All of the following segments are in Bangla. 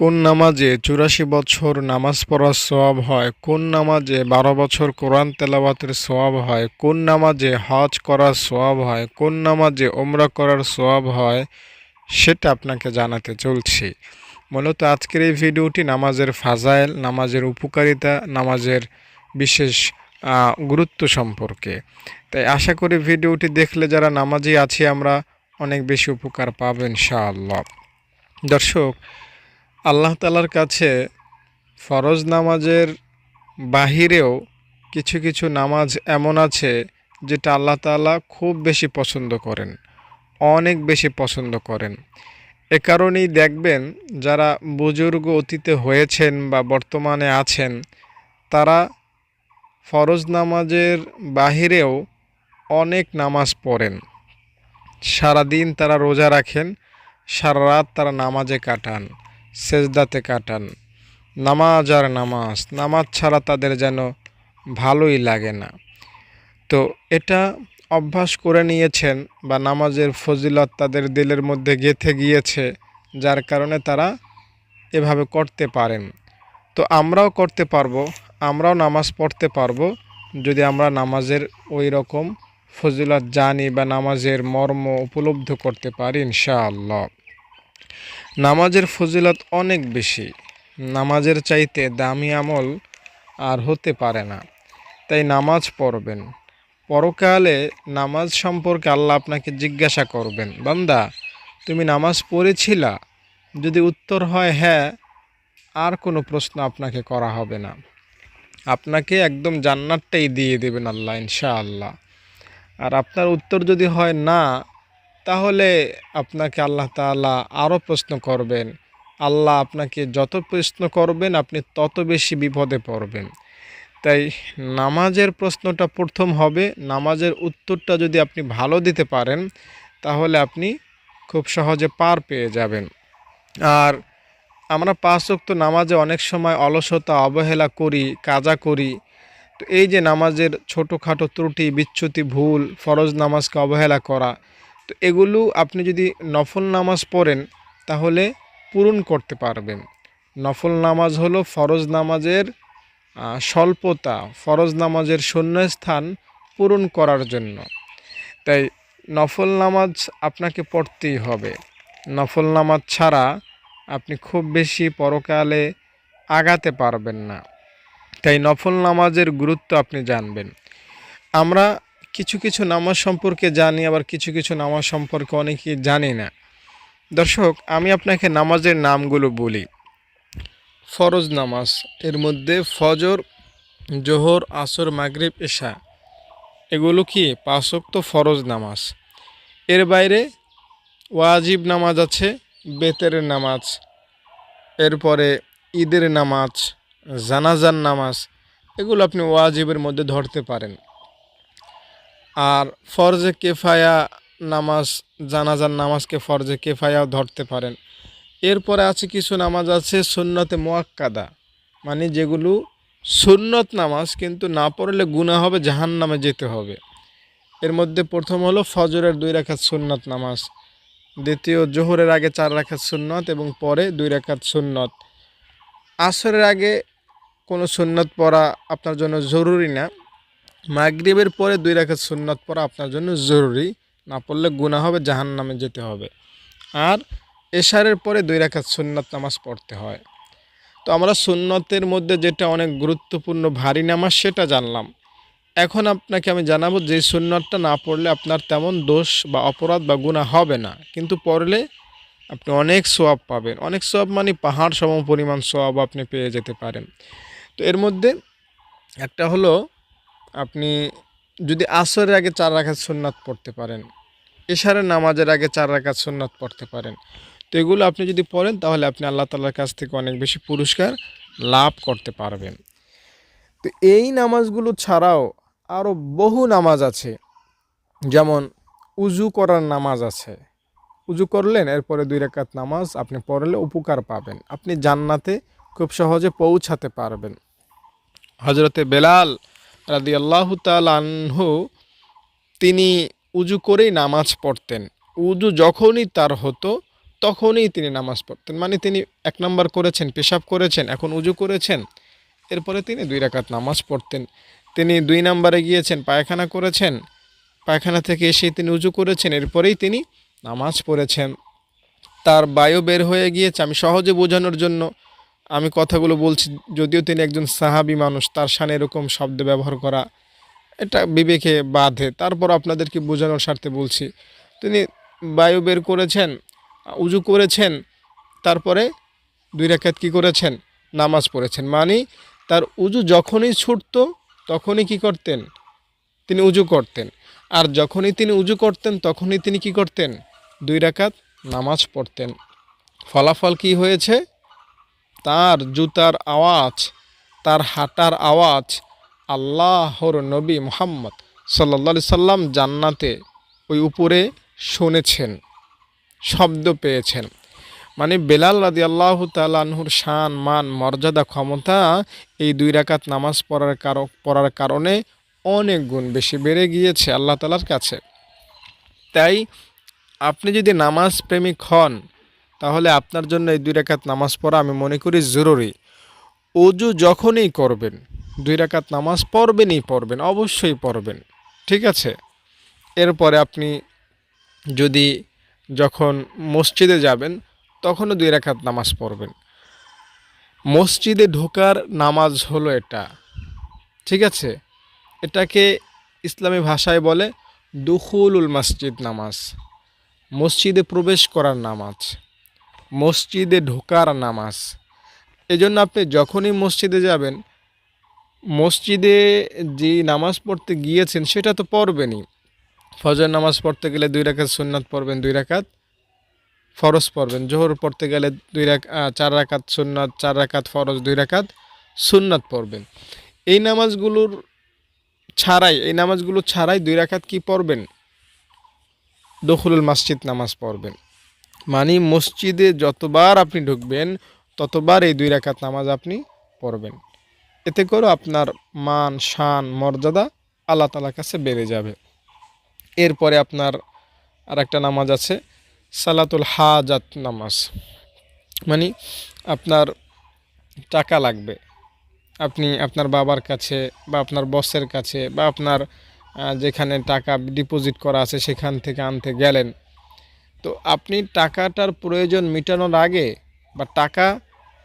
কোন নামাজে চুরাশি বছর নামাজ পড়ার সওয়াব হয়? কোন নামাজে বারো বছর কোরআন তেলাওয়াতের সওয়াব হয়? কোন নামাজে হজ করার সওয়াব হয়? কোন নামাজে ওমরা করার সোয়াব হয়? সেটা আপনাকে জানাতে চলছি। মূলত আজকের এই ভিডিওটি নামাজের ফাজাইল, নামাজের উপকারিতা, নামাজের বিশেষ গুরুত্ব সম্পর্কে। তাই আশা করি ভিডিওটি দেখলে যারা নামাজি আছি আমরা অনেক বেশি উপকার পাবো ইনশাআল্লাহ। দর্শক আল্লাহ তালার কাছে ফরজ নামাজের বাহিরেও কিছু কিছু নামাজ এমন আছে যেটা আল্লাহ তাআলা খুব বেশি পছন্দ করেন, অনেক বেশি পছন্দ করেন। এ কারণেই দেখবেন যারা বুজুর্গ অতীতে হয়েছেন বা বর্তমানে আছেন, তারা ফরজ নামাজের বাহিরেও অনেক নামাজ পড়েন। সারাদিন তারা রোজা রাখেন, সারা রাত তারা নামাজে কাটান। সেজদাতে কাটান। নামাজ আর নামাজ নামাজ ছাড়া তাদের যেন ভালোই লাগে না। তো এটা অভ্যাস করে নিয়েছেন বা নামাজের ফজিলত তাদের দিলের মধ্যে গেঁথে গিয়েছে, যার কারণে তারা এভাবে করতে পারেন। তো আমরাও করতে পারব, আমরাও নামাজ পড়তে পারব, যদি আমরা নামাজের ওই রকম ফজিলত জানি বা নামাজের মর্ম উপলব্ধ করতে পারি, ইনশাআল্লাহ। নামাজের ফজিলত অনেক বেশি। নামাজের চাইতে দামি আমল আর হতে পারে না। তাই নামাজ পড়বেন। পরকালে নামাজ সম্পর্কে আল্লাহ আপনাকে জিজ্ঞাসা করবেন, বান্দা, তুমি নামাজ পড়েছিলা? যদি উত্তর হয় হ্যাঁ আর কোনো প্রশ্ন আপনাকে করা হবে না। আপনাকে একদম জান্নাতটাই দিয়ে দেবেন আল্লাহ, ইনশাআল্লাহ। আর আপনার উত্তর যদি হয়, না তাহলে আপনাকে আল্লাহ তাআলা আরও প্রশ্ন করবেন। আল্লাহ আপনাকে যত প্রশ্ন করবেন, আপনি তত বেশি বিপদে পড়বেন। তাই নামাজের প্রশ্নটা প্রথম হবে, নামাজের উত্তরটা যদি আপনি ভালো দিতে পারেন, তাহলে আপনি খুব সহজে পার পেয়ে যাবেন। আর আমরা পাঁচ ওয়াক্ত নামাজে অনেক সময় অলসতা, অবহেলা করি, কাজা করি। তো এই যে নামাজের ছোটোখাটো ত্রুটি, বিচ্যুতি, ভুল, ফরজ নামাজকে অবহেলা করা তো এগুলো আপনি যদি নফল নামাজ পড়েন, তাহলে পূরণ করতে পারবেন। নফল নামাজ হলো ফরজ নামাজের স্বল্পতা, ফরজ নামাজের শূন্যস্থান পূরণ করার জন্য। তাই নফল নামাজ আপনাকে পড়তেই হবে। নফল নামাজ ছাড়া আপনি খুব বেশি পরকালে আগাতে পারবেন না। তাই নফল নামাজের গুরুত্ব আপনি জানবেন। আমরা কিছু কিছু নামাজ সম্পর্কে জানি, আবার কিছু কিছু নামাজ সম্পর্কে অনেকেই জানি না। দর্শক, আমি আপনাকে নামাজের নামগুলো বলি। ফরজ নামাজ, এর মধ্যে ফজর, জোহর, আসর, মাগরিব, এশা। এগুলো কি পাঁচক্ত ফরজ নামাজ? এর বাইরে ওয়াজিব নামাজ আছে, বেতের নামাজ। এরপরে ঈদের নামাজ জানাজান নামাজ। এগুলো আপনি ওয়াজিবের মধ্যে ধরতে পারেন। আর ফরজে কেফায়া নামাজ জানাজান নামাজকে ফরজে কেফায়াও ধরতে পারেন। এরপরে আছে কিছু নামাজ আছে সুন্নতে মোয়াক্কাদা মানে যেগুলো সুন্নত নামাজ, কিন্তু না পড়লে গুণা হবে জাহান নামে যেতে হবে। এর মধ্যে প্রথম হলো ফজরের দুই রাখাত সুন্নত নামাজ, দ্বিতীয় জোহরের আগে চার রাখাত সুন্নত এবং পরে দুই রাখাত সুন্নত। আসরের আগে কোনো সুন্নত পড়া আপনার জন্য জরুরি না। মাগরিবের পরে দুই রাখাত সুন্নত পড়া আপনার জন্য জরুরি। না পড়লে গুণা হবে জাহান নামে যেতে হবে। আর এশারের পরে দুই রাখাত সুন্নত নামাজ পড়তে হয়। তো আমরা সুন্নতের মধ্যে যেটা অনেক গুরুত্বপূর্ণ, ভারী নামাজ সেটা জানলাম। এখন আপনাকে আমি জানাব যে সুন্নতটা না পড়লে আপনার তেমন দোষ বা অপরাধ বা গুণা হবে না। কিন্তু পড়লে আপনি অনেক সোয়াব পাবেন। অনেক সোয়াব মানে পাহাড় সম পরিমাণ সোয়াব আপনি পেয়ে যেতে পারেন। তো এর মধ্যে একটা হলো আপনি যদি আসরের আগে চার রাখাত সুন্নাত পড়তে পারেন, এশারের নামাজের আগে চার রাখাত সুন্নাত পড়তে পারেন, তো এগুলো আপনি যদি পড়েন, তাহলে আপনি আল্লাহ তালার কাছ থেকে অনেক বেশি পুরস্কার লাভ করতে পারবেন। তো এই নামাজগুলো ছাড়াও আরও বহু নামাজ আছে, যেমন উজু করার নামাজ আছে। উজু করলেন, এরপরে দুই রেখাত নামাজ আপনি পড়লে উপকার পাবেন। আপনি জান্নাতে খুব সহজে পৌঁছাতে পারবেন। হজরতে বেলাল রাদি আল্লাহ আনহু, তিনি উজু করেই নামাজ পড়তেন। উজু যখনই তার হতো, তখনই তিনি নামাজ পড়তেন। মানে তিনি এক নম্বর করেছেন, পেশাব করেছেন, এখন উজু করেছেন। এরপরে তিনি দুই রাকাত নামাজ পড়তেন। তিনি দুই নম্বরে গিয়েছেন, পায়খানা করেছেন। পায়খানা থেকে এসে তিনি উজু করেছেন, এরপরেই তিনি নামাজ পড়েছেন। তার বায়ু বের হয়ে গিয়েছে, আমি সহজে বোঝানোর জন্য আমি কথাগুলো বলছি, যদিও তিনি একজন সাহাবি মানুষ, তার সানে এরকম শব্দ ব্যবহার করা এটা বিবেকে বাধে। তারপর আপনাদেরকে বোঝানোর স্বার্থে বলছি, তিনি বায়ু বের করেছেন, উজু করেছেন, তারপরে দুই রেখাত কী করেছেন? নামাজ পড়েছেন। মানে তার উজু যখনই ছুটতো, তখনই কি করতেন? তিনি উজু করতেন। আর যখনই তিনি উজু করতেন, তখনই তিনি কি করতেন? দুই রাকাত নামাজ পড়তেন। ফলাফল কি হয়েছে? তার জুতার আওয়াজ, তার হাঁটার আওয়াজ আল্লাহর নবী মোহাম্মদ সাল্লা সাল্লাম জান্নাতে ওই উপরে শুনেছেন, শব্দ পেয়েছেন। মানে বেলাল রাদি আল্লাহ তালাহুর শান, মান, মর্যাদা, ক্ষমতা এই দুই রাকাত নামাজ পড়ার কারণ, পড়ার কারণে অনেক গুণ বেশি বেড়ে গিয়েছে আল্লাহ তালার কাছে। তাই আপনি যদি নামাজ প্রেমিক হন তাহলে আপনার জন্য এই দুই রাকাত নামাজ পড়া আমি মনে করি জরুরি। অজু যখনই করবেন, দুই রাকাত নামাজ পড়বেনই পড়বেন, অবশ্যই পড়বেন। ঠিক আছে? এরপরে আপনি যদি যখন মসজিদে যাবেন, তখনও দুই রাকাত নামাজ পড়বেন। মসজিদে ঢোকার নামাজ হলো এটা। ঠিক আছে? এটাকে ইসলামী ভাষায় বলে দুখুলুল মসজিদ নামাজ। মসজিদে প্রবেশ করার নামাজ। মসজিদে ঢোকার নামাজ। এজন্য আপনি যখনই মসজিদে যাবেন, মসজিদে যে নামাজ পড়তে গিয়েছেন সেটা তো পড়বেনই। ফজর নামাজ পড়তে গেলে দুই রাকাত, সুন্নাত পড়বেন দুই রাকাত, ফরজ পড়বেন। জোহর পড়তে গেলে দুই রাক চার রাকাত, সুন্নাত চার রাকাত, ফরজ দুই রাকাত, সুন্নাত পড়বেন। এই নামাজগুলোর ছাড়াই, এই নামাজগুলো ছাড়াই দুই রাকাত কি পড়বেন? দখলুল মসজিদ নামাজ পড়বেন। মানে মসজিদে যতবার আপনি ঢুকবেন, ততবার এই দুই রাকাত নামাজ আপনি পড়বেন। এতে করে আপনার মান, শান, মর্যাদা আল্লাহ তালার কাছে বেড়ে যাবে। এরপরে আপনার আর একটা নামাজ আছে, সালাতুল হাজাত নামাজ। মানে আপনার টাকা লাগবে। আপনি আপনার বাবার কাছে বা আপনার বসের কাছে বা আপনার যেখানে টাকা ডিপোজিট করা আছে সেখান থেকে আনতে গেলেন তো আপনি টাকাটার প্রয়োজন মেটানোর আগে বা টাকা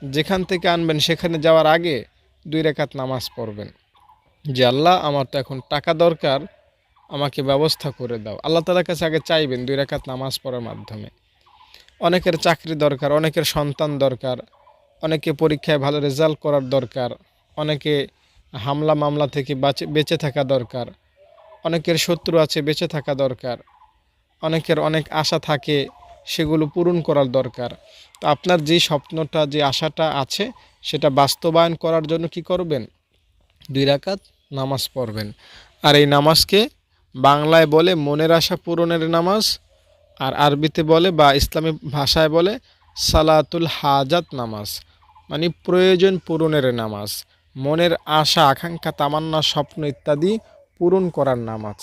যেখান থেকে আনবেন সেখানে যাওয়ার আগে দুই রেখাত নামাজ পড়বেন। যে আল্লাহ, আমার তো এখন টাকা দরকার, আমাকে ব্যবস্থা করে দাও। আল্লাহ তালার কাছে আগে চাইবেন দুই রেখাত নামাজ পড়ার মাধ্যমে। অনেকের চাকরি দরকার, অনেকের সন্তান দরকার, অনেকে পরীক্ষায় ভালো রেজাল্ট করার দরকার, অনেকে হামলা মামলা থেকে বাঁচে, বেঁচে থাকা দরকার, অনেকের শত্রু আছে, বেঁচে থাকা দরকার। অনেকের অনেক আশা থাকে সেগুলো পূরণ করার দরকার। তো আপনার যে স্বপ্নটা, যে আশাটা আছে, সেটা বাস্তবায়ন করার জন্য কি করবেন? দুই রাকাত নামাজ পড়বেন। আর এই নামাজকে বাংলায় বলে মনের আশা পূরণের নামাজ, আর আরবিতে বলে বা ইসলামী ভাষায় বলে সালাতুল হাজাত নামাজ মানে প্রয়োজন পূরণের নামাজ, মনের আশা, আকাঙ্ক্ষা, তামান্না, স্বপ্ন ইত্যাদি পূরণ করার নামাজ।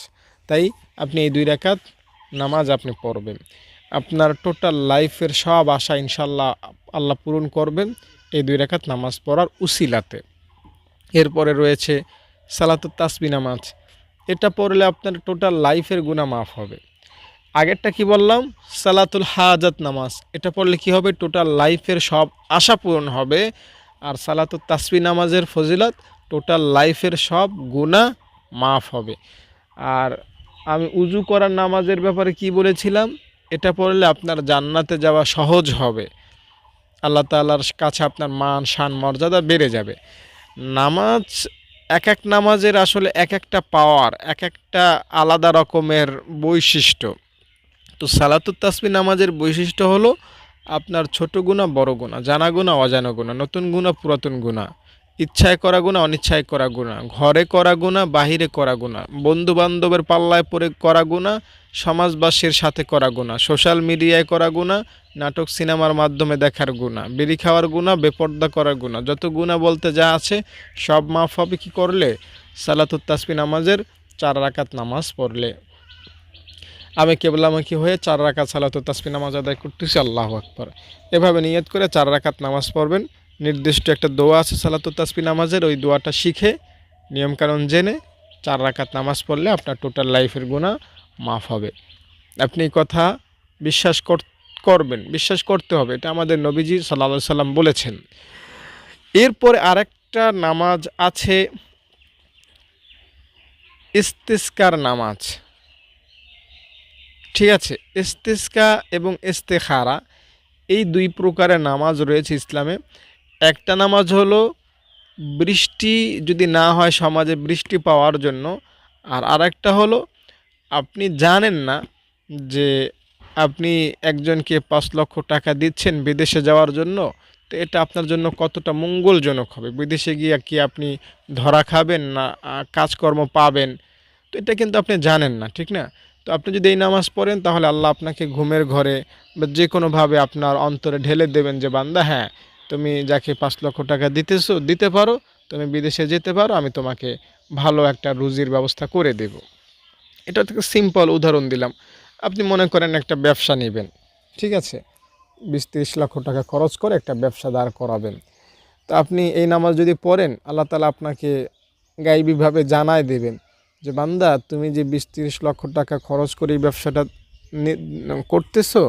তাই আপনি এই দুই রেখাত নামাজ আপনি পড়বেন। আপনার টোটাল লাইফের সব আশা ইনশাল্লাহ আল্লাহ পূরণ করবেন এই দুই রেখাত নামাজ পড়ার উসিলাতে। এরপরে রয়েছে সালাতুল তাসবি নামাজ। এটা পড়লে আপনার টোটাল লাইফের গুণা মাফ হবে। আগেরটা কি বললাম? সালাতুল হাজাত নামাজ। এটা পড়লে কি হবে? টোটাল লাইফের সব আশা পূরণ হবে। আর সালাতুল তাসবি নামাজের ফজিলত টোটাল লাইফের সব গুণা মাফ হবে। আর আমি উজু করার নামাজের ব্যাপারে কি বলেছিলাম? এটা পড়লে আপনার জান্নাতে যাওয়া সহজ হবে। আল্লাহ তাল্লার কাছে আপনার মান, শান, মর্যাদা বেড়ে যাবে। নামাজ, এক এক নামাজের আসলে এক একটা পাওয়ার, এক একটা আলাদা রকমের বৈশিষ্ট্য। তো সালাতুত তাসবি নামাজের বৈশিষ্ট্য হলো আপনার ছোট গুণা বড় গুণা জানা গুণা অজানা গুণা নতুন গুণা পুরাতন গুণা ইচ্ছায় করা গুণা অনিচ্ছায় করা গুণা ঘরে করা গুণা বাহিরে করা গুণা বন্ধু বান্ধবের পাল্লায় পরে করা গুণা সমাজবাসীর সাথে করা গুণা সোশ্যাল মিডিয়ায় করা গুণা নাটক, সিনেমার মাধ্যমে দেখার গুণা বিড়ি খাওয়ার গুণা বেপর্দা করার গুণা যত গুণা বলতে যা আছে, সব মাফ হবে কী করলে? সালাতুত তাসবি নামাজের চার রাকাত নামাজ পড়লে। আমি কেবলামুখী হয়ে চার রাকাত সালাত তাসমি নামাজ আদায় করতেছি, আল্লাহ আকবর। এভাবে নিয়ত করে চার রাকাত নামাজ পড়বেন। নির্দিষ্ট একটা দোয়া আছে সালাত তাসমি নামাজের, ওই দোয়াটা শিখে, নিয়মকানুন জেনে চার রাকাত নামাজ পড়লে আপনার টোটাল লাইফের গুণা মাফ হবে। আপনি এই কথা বিশ্বাস কর- করবেন, বিশ্বাস করতে হবে, এটা আমাদের নবীজি সাল্লা সাল্লাম বলেছেন। এরপরে আরেকটা নামাজ আছে, ইস্তিস্কার নামাজ। ঠিক আছে, ইস্তিস্কা এবং ইস্তেখারা, এই দুই প্রকারের নামাজ রয়েছে ইসলামে। একটা নামাজ হলো বৃষ্টি যদি না হয় সমাজে বৃষ্টি পাওয়ার জন্য, আর আরেকটা হলো আপনি জানেন না যে আপনি একজনকে পাঁচ লক্ষ টাকা দিচ্ছেন বিদেশে যাওয়ার জন্য, তো এটা আপনার জন্য কতটা মঙ্গলজনক হবে? বিদেশে গিয়ে কি আপনি ধরা খাবেন না কাজকর্ম পাবেন? তো এটা কিন্তু আপনি জানেন না, ঠিক না? তো আপনি যদি এই নামাজ পড়েন, তাহলে আল্লাহ আপনাকে ঘুমের ঘরে বা যে কোনোভাবে আপনার অন্তরে ঢেলে দেবেন যে, বান্দা হ্যাঁ তুমি যাকে পাঁচ লক্ষ টাকা দিতেছো, দিতে পারো, তুমি বিদেশে যেতে পারো, আমি তোমাকে ভালো একটা রুজির ব্যবস্থা করে দেব। এটা থেকে সিম্পল উদাহরণ দিলাম। আপনি মনে করেন একটা ব্যবসা নেবেন, ঠিক আছে? বিশ তিরিশ লক্ষ টাকা খরচ করে একটা ব্যবসা দাঁড় করাবেন। তো আপনি এই নামাজ যদি পড়েন, আল্লাহ তালা আপনাকে গাইবীভাবে জানায় দেবেন যে, বান্দা, তুমি যে বিশ তিরিশ লক্ষ টাকা খরচ করে এই ব্যবসাটা করতেছো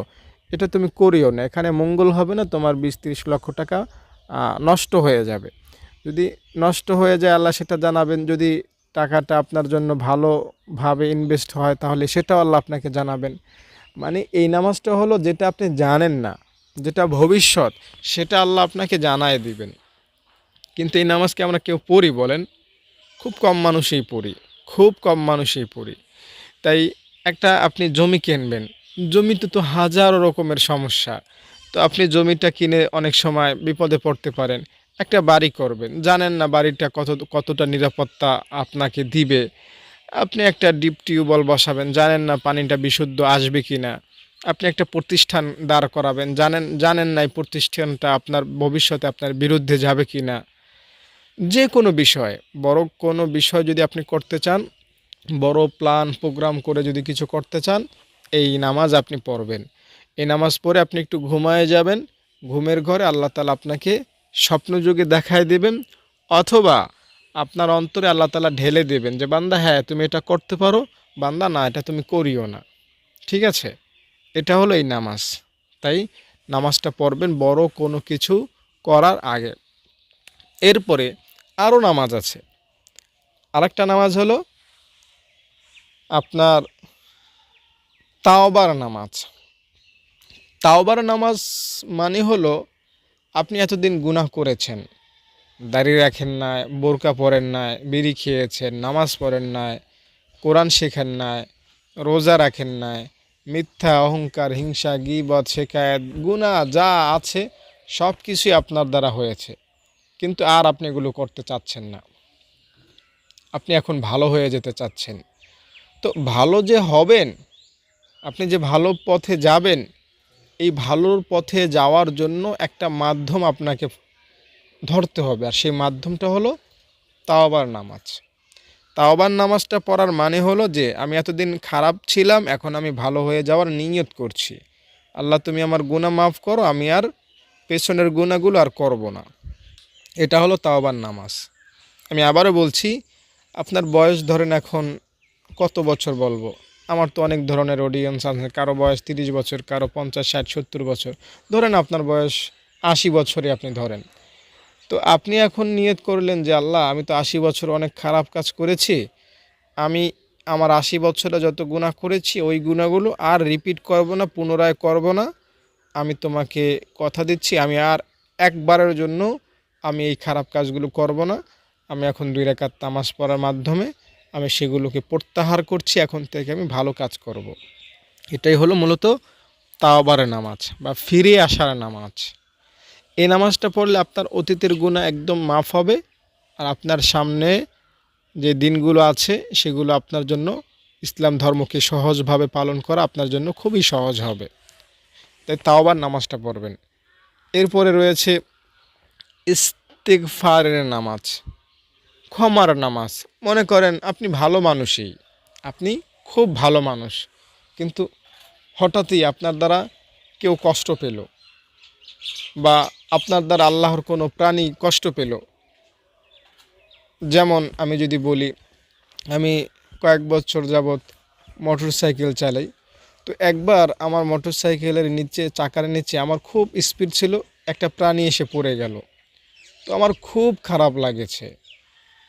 এটা তুমি করিও না। এখানে মঙ্গল হবে না, তোমার বিশ তিরিশ লক্ষ টাকা নষ্ট হয়ে যাবে। যদি নষ্ট হয়ে যায়, আল্লাহ সেটা জানাবেন। যদি টাকাটা আপনার জন্য ভালোভাবে ইনভেস্ট হয়, তাহলে সেটাও আল্লাহ আপনাকে জানাবেন। মানে এই নামাজটা হলো যেটা আপনি জানেন না, যেটা ভবিষ্যৎ, সেটা আল্লাহ আপনাকে জানায় দিবেন। কিন্তু এই নামাজকে আমরা কেউ পড়ি বলেন? খুব কম মানুষই পড়ি, খুব কম মানুষই পড়ি। তাই একটা আপনি জমি কিনবেন জমিতে তো হাজারো রকমের সমস্যা। তো আপনি জমিটা কিনে অনেক সময় বিপদে পড়তে পারেন। একটা বাড়ি করবেন। জানেন না বাড়িটা কত, কতটা নিরাপত্তা আপনাকে দিবে। আপনি একটা ডিপ টিউবওয়েল বসাবেন। জানেন না পানিটা বিশুদ্ধ আসবে কি না আপনি একটা প্রতিষ্ঠান দাঁড় করাবেন। জানেন জানেন না এই প্রতিষ্ঠানটা আপনার ভবিষ্যতে আপনার বিরুদ্ধে যাবে কি না যে কোনো বিষয়, বড় কোনো বিষয় যদি আপনি করতে চান, বড় প্ল্যান প্রোগ্রাম করে যদি কিছু করতে চান এই নামাজ আপনি পড়বেন। এই নামাজ পড়ে আপনি একটু ঘুমায় যাবেন। ঘুমের ঘরে আল্লাহ তালা আপনাকে স্বপ্নযোগে দেখায় দেবেন অথবা আপনার অন্তরে আল্লাহ তালা ঢেলে দেবেন যে, বান্দা হ্যাঁ তুমি এটা করতে পারো। বান্দা, না, এটা তুমি করিও না। ঠিক আছে? এটা হলো এই নামাজ। তাই নামাজটা পড়বেন বড় কোনো কিছু করার আগে। এরপরে আরও নামাজ আছে। আরেকটা নামাজ হলো আপনার তাওবার নামাজ। তাওবার নামাজ মানে হলো আপনি এতদিন গুনাহ করেছেন দাড়ি রাখেন নাই, বোরকা পরেন নাই, বিড়ি খেয়েছেন, নামাজ পড়েন নাই, কোরআন শেখেন নাই, রোজা রাখেন নাই, মিথ্যা, অহংকার, হিংসা, গিবত শেখায়ত গুনাহ যা আছে সব কিছুই আপনার দ্বারা হয়েছে, কিন্তু আর আপনি এগুলো করতে চাচ্ছেন না। আপনি এখন ভালো হয়ে যেতে চাচ্ছেন। তো ভালো যে হবেন আপনি যে ভালো পথে যাবেন, এই ভালোর পথে যাওয়ার জন্য একটা মাধ্যম আপনাকে ধরতে হবে। আর সেই মাধ্যমটা হলো তাওবার নামাজ। তাওবার নামাজটা পড়ার মানে হলো যে, আমি এতদিন খারাপ ছিলাম, এখন আমি ভালো হয়ে যাওয়ার নিয়ত করছি। আল্লাহ, তুমি আমার গুনাহ মাফ করো, আমি আর পেছনের গুণাগুলো আর করব না। এটা হলো তাওবার নামাজ। আমি আবারও বলছি, আপনার বয়স ধরেন এখন কত বছর বলব? আমার তো অনেক ধরনের অডিয়েন্স আছে। কারও বয়স তিরিশ বছর, কারও পঞ্চাশ, ষাট, সত্তর বছর। ধরেন আপনার বয়স আশি বছরে আপনি ধরেন। তো আপনি এখন নিয়ত করলেন যে, আল্লাহ, আমি তো আশি বছর অনেক খারাপ কাজ করেছি। আমি আমার আশি বছরে যত গুণা করেছি, ওই গুণাগুলো আর রিপিট করব না, পুনরায় করব না। আমি তোমাকে কথা দিচ্ছি, আমি আর একবারের জন্য আমি এই খারাপ কাজগুলো করব না। আমি এখন দুই রেখাত তামাজ পড়ার মাধ্যমে আমি সেগুলোকে প্রত্যাহার করছি, এখন থেকে আমি ভালো কাজ করব। এটাই হলো মূলত তাওবারের নামাজ বা ফিরে আসার নামাজ। এই নামাজটা পড়লে আপনার অতীতের গুণা একদম মাফ হবে আর আপনার সামনে যে দিনগুলো আছে, সেগুলো আপনার জন্য ইসলাম ধর্মকে সহজভাবে পালন করা আপনার জন্য খুবই সহজ হবে। তাই তাওবার নামাজটা পড়বেন। এরপরে রয়েছে ইস্তেগফারের নামাজ। ক্ষমার নামাজ। মনে করেন আপনি ভালো মানুষই, আপনি খুব ভালো মানুষ, কিন্তু হঠাৎই আপনার দ্বারা কেউ কষ্ট পেল বা আপনার দ্বারা আল্লাহর কোনো প্রাণী কষ্ট পেল। যেমন আমি যদি বলি, আমি কয়েক বছর যাবৎ মোটর সাইকেল চালাই। তো একবার আমার মোটর সাইকেলের নিচে, চাকার নিচে আমার খুব স্পিড ছিল, একটা প্রাণী এসে পড়ে গেল। তো আমার খুব খারাপ লাগেছে।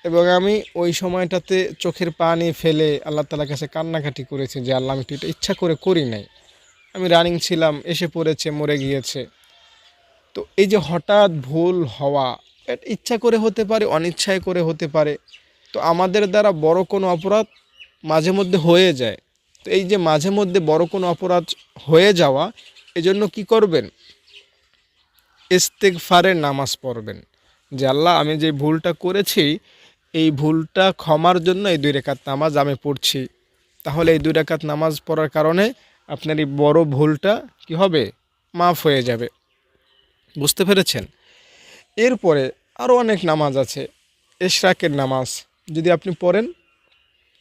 এবং আমি ওই সময়টাতে চোখের পানি ফেলে আল্লাহ তালার কাছে কান্নাকাটি করেছি যে, আল্লাহ, আমি এটা ইচ্ছা করে করি নাই। আমি রানিং ছিলাম, এসে পড়েছে, মরে গিয়েছে। তো এই যে হঠাৎ ভুল হওয়া, এটা ইচ্ছা করে হতে পারে, অনিচ্ছায় করে হতে পারে, তো আমাদের দ্বারা বড় কোনো অপরাধ মাঝে মধ্যে হয়ে যায়। তো এই যে মাঝে মধ্যে বড় কোনো অপরাধ হয়ে যাওয়া, এজন্য কি করবেন? ইস্তেগফারের নামাজ পড়বেন। যে, আল্লাহ, আমি যে ভুলটা করেছি এই ভুলটা ক্ষমার জন্য এই দুই রেখাত নামাজ আমি পড়ছি। তাহলে এই দুই রেখাত নামাজ পড়ার কারণে আপনার এই বড় ভুলটা কি হবে? মাফ হয়ে যাবে। বুঝতে পেরেছেন? এরপরে আরও অনেক নামাজ আছে, এশরাকের নামাজ। যদি আপনি পড়েন,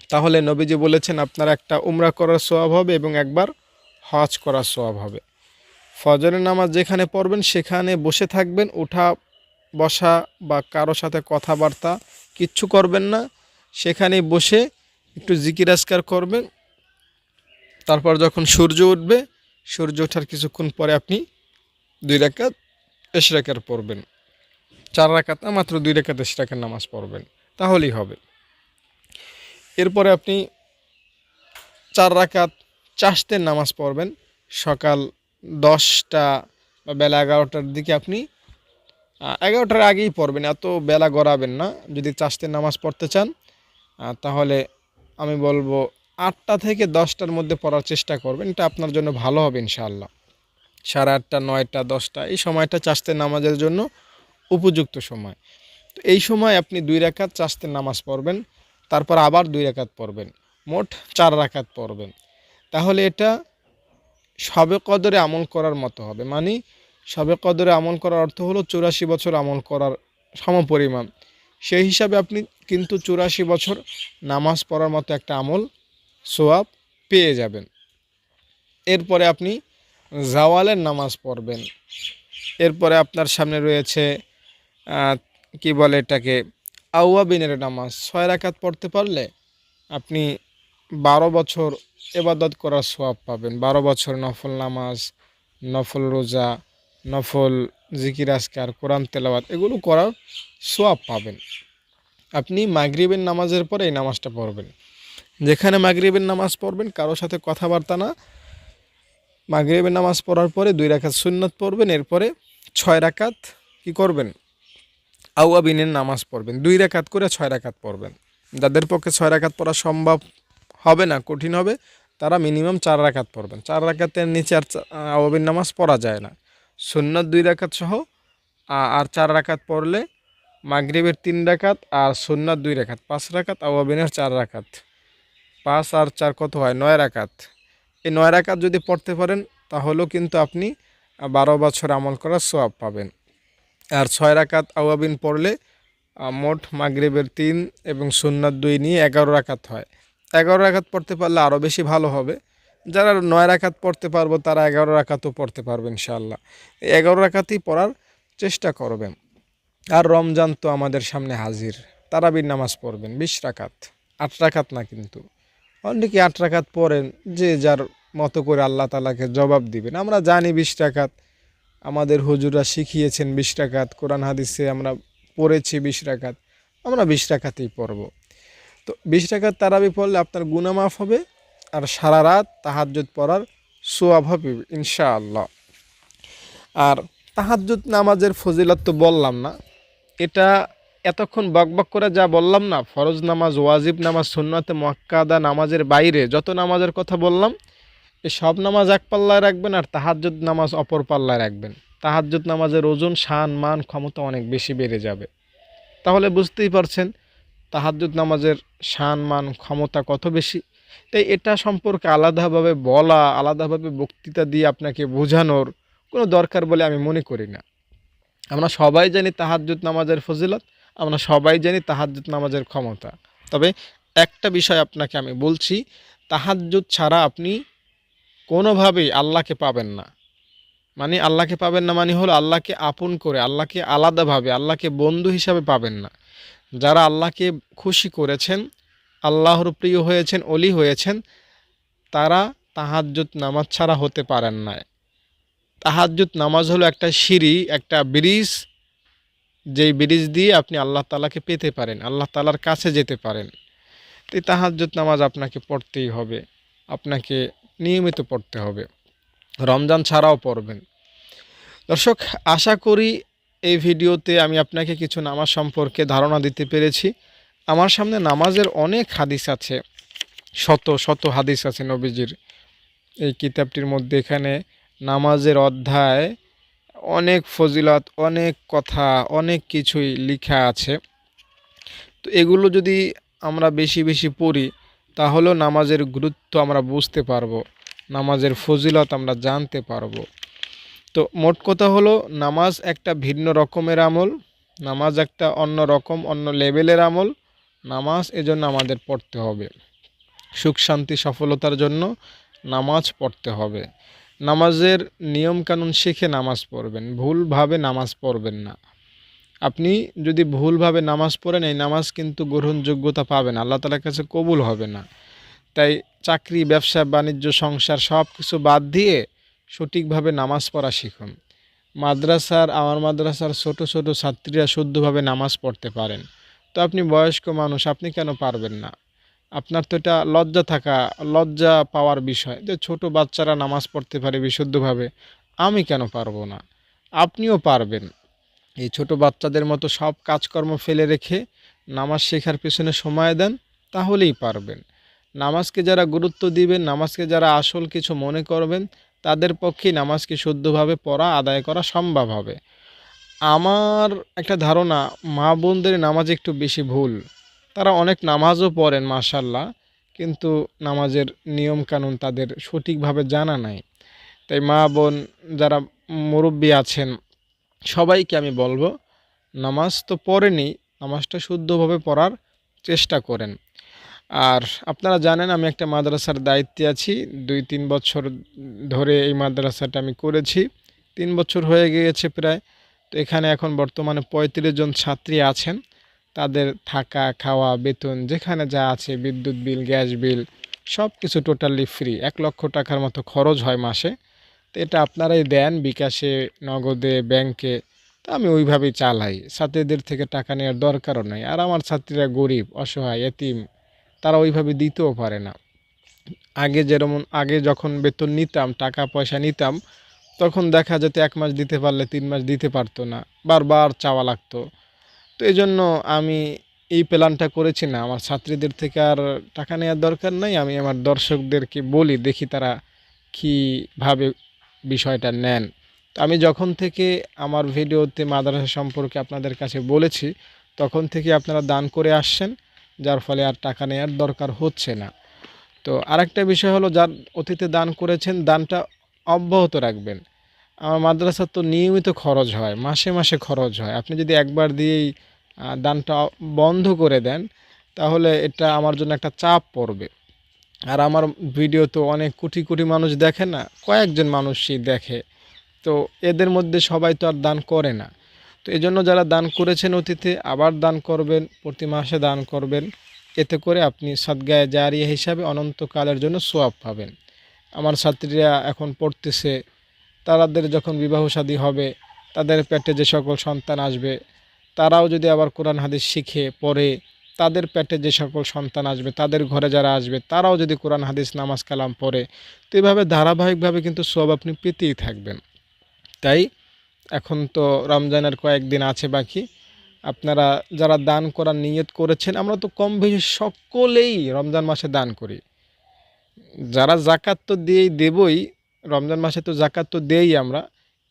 তাহলে নবীজি বলেছেন, আপনার একটা উমরা করার সোয়াব হবে এবং একবার হজ করার সোয়াব হবে। ফজরের নামাজ যেখানে পড়বেন, সেখানে বসে থাকবেন উঠা বসা বা কারও সাথে কথাবার্তা কিচ্ছু করবেন না। সেখানে বসে একটু জিকিরাজকার করবেন। তারপর যখন সূর্য উঠবে, সূর্য ওঠার কিছুক্ষণ পরে আপনি দুই রাকাত এশরাকার পড়বেন। চার রাকাত না, মাত্র দুই রাকাত এশরাকার নামাজ পড়বেন। তাহলেই হবে। এরপরে আপনি চার রাকাত চাষতের নামাজ পড়বেন। সকাল দশটা বা বেলা এগারোটার দিকে আপনি এগারোটার আগেই পড়বেন, এত বেলা গড়াবেন না। যদি চাষতের নামাজ পড়তে চান তাহলে আমি বলব আটটা থেকে দশটার মধ্যে পড়ার চেষ্টা করবেন, এটা আপনার জন্য ভালো হবে ইনশাআল্লাহ। সাড়ে আটটা, নয়টা, দশটা, এই সময়টা চাষতের নামাজের জন্য উপযুক্ত সময়। তো এই সময় আপনি দুই রাকাত চাষতের নামাজ পড়বেন, তারপর আবার দুই রাকাত পড়বেন, মোট চার রাকাত পড়বেন। তাহলে এটা সবে কদরে আমল করার মতো হবে মানে সবে কদরে আমল করার অর্থ হলো চুরাশি বছর আমল করার সমপরিমাণ। সেই হিসাবে আপনি কিন্তু চুরাশি বছর নামাজ পড়ার মতো একটা আমল, সোয়াব পেয়ে যাবেন। এরপরে আপনি জাওয়ালের নামাজ পড়বেন। এরপরে আপনার সামনে রয়েছে কি বলে এটাকে, আউয়াবিনের নামাজ। ছয় রাকাত পড়তে পারলে আপনি বারো বছর এবাদত করার সোয়াব পাবেন। বারো বছর নফল নামাজ, নফল রোজা নফল, জিকির, আজকার, কোরআন, তেলাওয়াত, এগুলো করার সোয়াব পাবেন। আপনি মাগরিবের নামাজের পরে এই নামাজটা পড়বেন। যেখানে মাগরিবের নামাজ পড়বেন কারোর সাথে কথাবার্তা না। মাগরিবের নামাজ পড়ার পরে দুই রাকাত সুন্নত পড়বেন, এরপরে ছয় রাকাত কি করবেন? আউয়াবিনের নামাজ পড়বেন। দুই রাকাত করে ছয় রাকাত পড়বেন। যাদের পক্ষে ছয় রাকাত পড়া সম্ভব হবে না, কঠিন হবে, তারা মিনিমাম চার রাকাত পড়বেন। চার রাকাতের নিচে আর আওয়াবিন নামাজ পড়া যায় না। সুন্নত দুই রাকাত সহ আর চার রাকাত পড়লে মাগরিবের তিন রাকাত আর সুন্নাত দুই রাকাত। পাঁচ রাকাত আওয়াবিনের চার রাকাত। পাঁচ আর চার কত হয়? নয় রাকাত। এই নয় রাকাত যদি পড়তে পারেন, তাহলেও কিন্তু আপনি বারো বছর আমল করার সোয়াব পাবেন। আর ছয় রাকাত আওয়াবিন পড়লে মোট মাগরিবের তিন এবং সুন্নাত দুই নিয়ে এগারো রাকাত হয়। এগারো রাকাত পড়তে পারলে আরও বেশি ভালো হবে। যারা নয় রাকাত পড়তে পারব, তারা এগারো রাকাতও পড়তে পারবে ইনশাআল্লাহ। এগারো রাকাতই পড়ার চেষ্টা করবেন। আর রমজান তো আমাদের সামনে হাজির। তারাবির নামাজ পড়বেন, বিশ রাকাত। আট রাখাত না কিন্তু। অনেকে আট রাখাত পড়েন? যে যার মতো করে আল্লাহ তালাকে জবাব দিবেন। আমরা জানি বিশ রাকাত। আমাদের হুজুরা শিখিয়েছেন বিশ রাকাত। কোরআন হাদিসে আমরা পড়েছি বিশ রাকাত। আমরা বিশ রাকাতেই পড়ব। তো বিশ রাকাত তারাবি পড়লে আপনার গুনা মাফ হবে। আর সারা রাত তাহাজ্জুদ পড়ার সোয়াব হবে, ইনশাআল্লাহ। আর তাহাজ্জুদ নামাজের ফজিলত তো বললাম না, এটা এতক্ষণ বকবক করে যা বললাম না, ফরজ নামাজ, ওয়াজিব নামাজ, সুন্নাতে মক্কাদা নামাজের বাইরে, যত নামাজের কথা বললাম, এ সব নামাজ এক পাল্লায় রাখবেন আর তাহাজ্জুদ নামাজ অপর পাল্লায় রাখবেন। তাহাজ্জুদ নামাজের ওজন, শান, মান, ক্ষমতা অনেক বেশি বেড়ে যাবে। তাহলে বুঝতেই পারছেন, তাহাজ্জুদ নামাজের শান, মান, ক্ষমতা কত বেশি? তাই এটা সম্পর্কে আলাদাভাবে বলা, আলাদাভাবে বক্তৃতা দিয়ে আপনাকে বোঝানোর কোনো দরকার বলে আমি মনে করি না। আমরা সবাই জানি তাহাজ্জুদ নামাজের ফজিলত, আমরা সবাই জানি তাহাজ্জুদ নামাজের ক্ষমতা। তবে একটা বিষয় আপনাকে আমি বলছি, তাহাজ্জুদ ছাড়া আপনি কোনোভাবেই আল্লাহকে পাবেন না। মানে আল্লাহকে পাবেন না মানে হলো আল্লাহকে আপন করে, আল্লাহকে আলাদাভাবে, আল্লাহকে বন্ধু হিসাবে পাবেন না। যারা আল্লাহকে খুশি করেছেন আল্লাহর প্রিয় হয়েছেন অলি হয়েছেন, তারা তাহাজ্জুদ নামাজ ছাড়া হতে পারেন না তাহাজ্জুদ নামাজ হলো একটা সিঁড়ি, একটা ব্রিজ, যেই ব্রিজ দিয়ে আপনি আল্লাহ তালাকে পেতে পারেন, আল্লাহ তালার কাছে যেতে পারেন। তো এই তাহাজ্জুদ নামাজ আপনাকে পড়তেই হবে, আপনাকে নিয়মিত পড়তে হবে, রমজান ছাড়াও পড়বেন। দর্শক, আশা করি এই ভিডিওতে আমি আপনাকে কিছু নামাজ সম্পর্কে ধারণা দিতে পেরেছি। আমার সামনে নামাজের অনেক হাদিস আছে, শত শত হাদিস আছে নবীজির। এই কিতাবটির মধ্যে এখানে নামাজের অধ্যায় অনেক ফজিলত, অনেক কথা, অনেক কিছুই লেখা আছে। তো এগুলো যদি আমরা বেশি বেশি পড়ি, তাহলেও নামাজের গুরুত্ব আমরা বুঝতে পারব, নামাজের ফজিলত আমরা জানতে পারব। তো মোট কথা হলো, নামাজ একটা ভিন্ন রকমের আমল, নামাজ একটা অন্য রকম, অন্য লেভেলের আমল নামাজ এজন্য আমাদের পড়তে হবে। সুখ, শান্তি, সফলতার জন্য নামাজ পড়তে হবে। নামাজের নিয়মকানুন শিখে নামাজ পড়বেন, ভুলভাবে নামাজ পড়বেন না। আপনি যদি ভুলভাবে নামাজ পড়েন, এই নামাজ কিন্তু গ্রহণযোগ্যতা পাবেন আল্লাহ তালার কাছে কবুল হবে না। তাই চাকরি, ব্যবসা, বাণিজ্য, সংসার সব কিছু বাদ দিয়ে সঠিকভাবে নামাজ পড়া শিখুন। মাদ্রাসার, আমার মাদ্রাসার ছোট ছোট ছাত্রীরা শুদ্ধভাবে নামাজ পড়তে পারেন। তো আপনি বয়স্ক মানুষ, আপনি কেন পারবেন না? আপনার তো এটা লজ্জা থাকা, লজ্জা পাওয়ার বিষয়। যে ছোট বাচ্চারা নামাজ পড়তে পারে বিশুদ্ধভাবে, আমি কেন পারব না? আপনিও পারবেন। এই ছোট বাচ্চাদের মতো সব কাজকর্ম ফেলে রেখে নামাজ শেখার পেছনে সময় দেন, তাহলেই পারবেন। নামাজকে যারা গুরুত্ব দিবেন, নামাজকে যারা আসল কিছু মনে করবেন, তাদের পক্ষেই নামাজকে শুদ্ধভাবে পড়া, আদায় করা সম্ভব হবে। আমার একটা ধারণা, মা বোনদের নামাজ একটু বেশি ভুল। তারা অনেক নামাজও পড়েন মাশাল্লাহ কিন্তু নামাজের নিয়ম কানুন তাদের সঠিকভাবে জানা নাই। তাই মা বোন যারা মুরব্বী আছেন, সবাইকে আমি বলব, নামাজ তো পড়েনি, নামাজটা শুদ্ধভাবে পড়ার চেষ্টা করেন। আর আপনারা জানেন, আমি একটা মাদ্রাসার দায়িত্বে আছি, দুই তিন বছর ধরে এই মাদ্রাসাটা আমি করেছি। তিন বছর হয়ে গিয়েছে প্রায় তো এখানে এখন বর্তমানে পঁয়ত্রিশ জন ছাত্রী আছেন। তাদের থাকা, খাওয়া, বেতন, যেখানে যা আছে, বিদ্যুৎ বিল, গ্যাস বিল সব কিছু টোটালি ফ্রি। এক লক্ষ টাকার মতো খরচ হয় মাসে। তো এটা আপনারাই দেন, বিকাশে, নগদে, ব্যাংকে। তো আমি ওইভাবেই চালাই। ছাত্রীদের থেকে টাকা নেওয়ার দরকারও নেই। আর আমার ছাত্রীরা গরিব, অসহায়, এতিম, তারা ওইভাবে দিতেও পারে না। আগে যেরকম আগে যখন বেতন নিতাম, টাকা পয়সা নিতাম তখন দেখা যেত এক মাস দিতে পারলে তিন মাস দিতে পারতো না। বারবার চাওয়া লাগতো। তো এই জন্য আমি এই প্ল্যানটা করেছি না। আমার ছাত্রীদের থেকে আর টাকা নেওয়ার দরকার নাই। আমি আমার দর্শকদেরকে বলি, দেখি তারা কীভাবে বিষয়টা নেন। তো আমি যখন থেকে আমার ভিডিওতে মাদ্রাসা সম্পর্কে আপনাদের কাছে বলেছি, তখন থেকে আপনারা দান করে আসছেন, যার ফলে আর টাকা নেওয়ার দরকার হচ্ছে না। তো আরেকটা বিষয় হলো, যার অতীতে দান করেছেন, দানটা অব্যাহত রাখবেন। আমার মাদ্রাসার তো নিয়মিত খরচ হয়, মাসে মাসে খরচ হয়। আপনি যদি একবার দিয়েই দানটা বন্ধ করে দেন, তাহলে এটা আমার জন্য একটা চাপ পড়বে। আর আমার ভিডিও তো অনেক কোটি কোটি মানুষ দেখে না, কয়েকজন মানুষই দেখে। তো এদের মধ্যে সবাই তো আর দান করে না। তো এই জন্য যারা দান করেছেন অতীতে, আবার দান করবেন, প্রতি মাসে দান করবেন। এতে করে আপনি সদ্গায় জারিয়া হিসাবে অনন্তকালের জন্য সোয়াব পাবেন। আমার ছাত্রীরা এখন পড়তেছে। তাদের যখন বিবাহ শাদী হবে, তাদের পেটে যে সকল সন্তান আসবে, তারাও যদি আবার কোরআন হাদিস শিখে, পড়ে, তাদের পেটে যে সকল সন্তান আসবে, তাদের ঘরে যারা আসবে, তারাও যদি কোরআন হাদিস, নামাজ, কালাম পড়ে, তো এইভাবে ধারাবাহিকভাবে কিন্তু সব আপনি পেতেই থাকবেন। তাই এখন তো রমজানের কয়েকদিন আছে বাকি। আপনারা যারা দান করার নিয়ত করেছেন, আমরা তো কম বেশি সকলেই রমজান মাসে দান করি। যারা জাকাত তো দিয়েই দেবই, রমজান মাসে তো জাকাত তো দেই আমরা,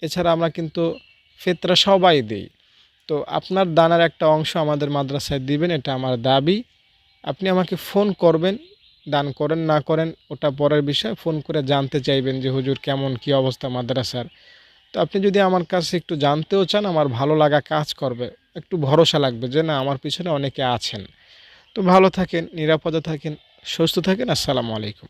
এছাড়া আমরা কিন্তু ফেতরা সবাই দেই। তো আপনার দানার একটা অংশ আমাদের মাদ্রাসায় দিবেন, এটা আমার দাবি। আপনি আমাকে ফোন করবেন, দান করেন, না করেন, ওটা পরের বিষয়। ফোন করে জানতে চাইবেন যে হুজুর কেমন, কি অবস্থা মাদ্রাসার। তো আপনি যদি আমার কাছে একটু জানতেও চান, আমার ভালো লাগা কাজ করবে, একটু ভরসা লাগবে যে না, আমার পিছনে অনেকে আছেন। তো ভালো থাকেন, নিরাপদে থাকেন, সুস্থ থাকেন, আসসালামু আলাইকুম।